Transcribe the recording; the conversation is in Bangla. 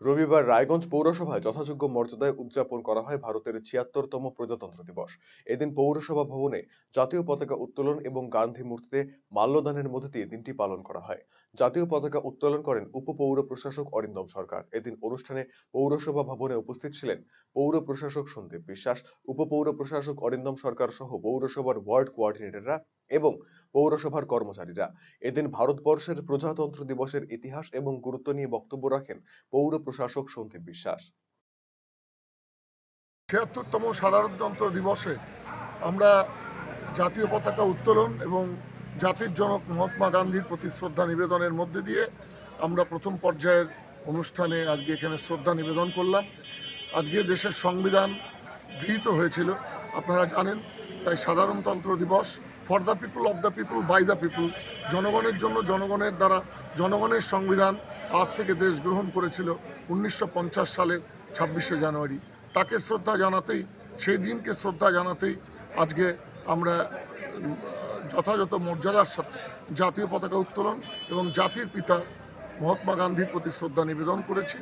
রবিবার রায়গঞ্জ পৌরসভায় যথাযোগ্য মর্যাদায় উদযাপন করা হয় ভারতের ছিয়াত্তরতম প্রজাতন্ত্র দিবস। এদিন পৌরসভা ভবনে জাতীয় পতাকা উত্তোলন এবং গান্ধী মূর্তিতে মাল্যদানের মধ্যে দিয়ে দিনটি পালন করা হয়। জাতীয় পতাকা উত্তোলন করেন উপপৌর প্রশাসক অরিন্দম সরকার। এদিন অনুষ্ঠানে পৌরসভা ভবনে উপস্থিত ছিলেন পৌর প্রশাসক সন্দীপ বিশ্বাস, উপপৌর প্রশাসক অরিন্দম সরকার সহ পৌরসভার ওয়ার্ড কোয়ার্ডিনেটররা এবং পৌরসভার কর্মচারীরা। এদিন ভারতবর্ষের প্রজাতন্ত্র দিবসের ইতিহাস এবং গুরুত্ব নিয়ে বক্তব্য রাখেন পৌর প্রশাসক সন্দীপ বিশ্বাস। ছিয়াত্তরতম সাধারণতন্ত্র দিবসে আমরা জাতীয় পতাকা উত্তোলন এবং জাতির জনক মহাত্মা গান্ধীর প্রতি শ্রদ্ধা নিবেদনের মধ্যে দিয়ে আমরা প্রথম পর্যায়ের অনুষ্ঠানে আজকে এখানে শ্রদ্ধা নিবেদন করলাম। আজকে দেশের সংবিধান গৃহীত হয়েছিল। আপনারা জানেন তাই সাধারণতন্ত্র দিবস for the people of the people by the people জনগণের জন্য জনগণের দ্বারা, জনগণের সংবিধান আজ থেকে দেশ গ্রহণ করেছিল উনিশশো সালের ছাব্বিশে জানুয়ারি। তাকে শ্রদ্ধা জানাতেই, সেই দিনকে শ্রদ্ধা জানাতেই আজকে আমরা যথাযথ মর্যাদার সাথে জাতীয় পতাকা উত্তোলন এবং জাতির পিতা মহাত্মা গান্ধীর প্রতি শ্রদ্ধা নিবেদন করেছি।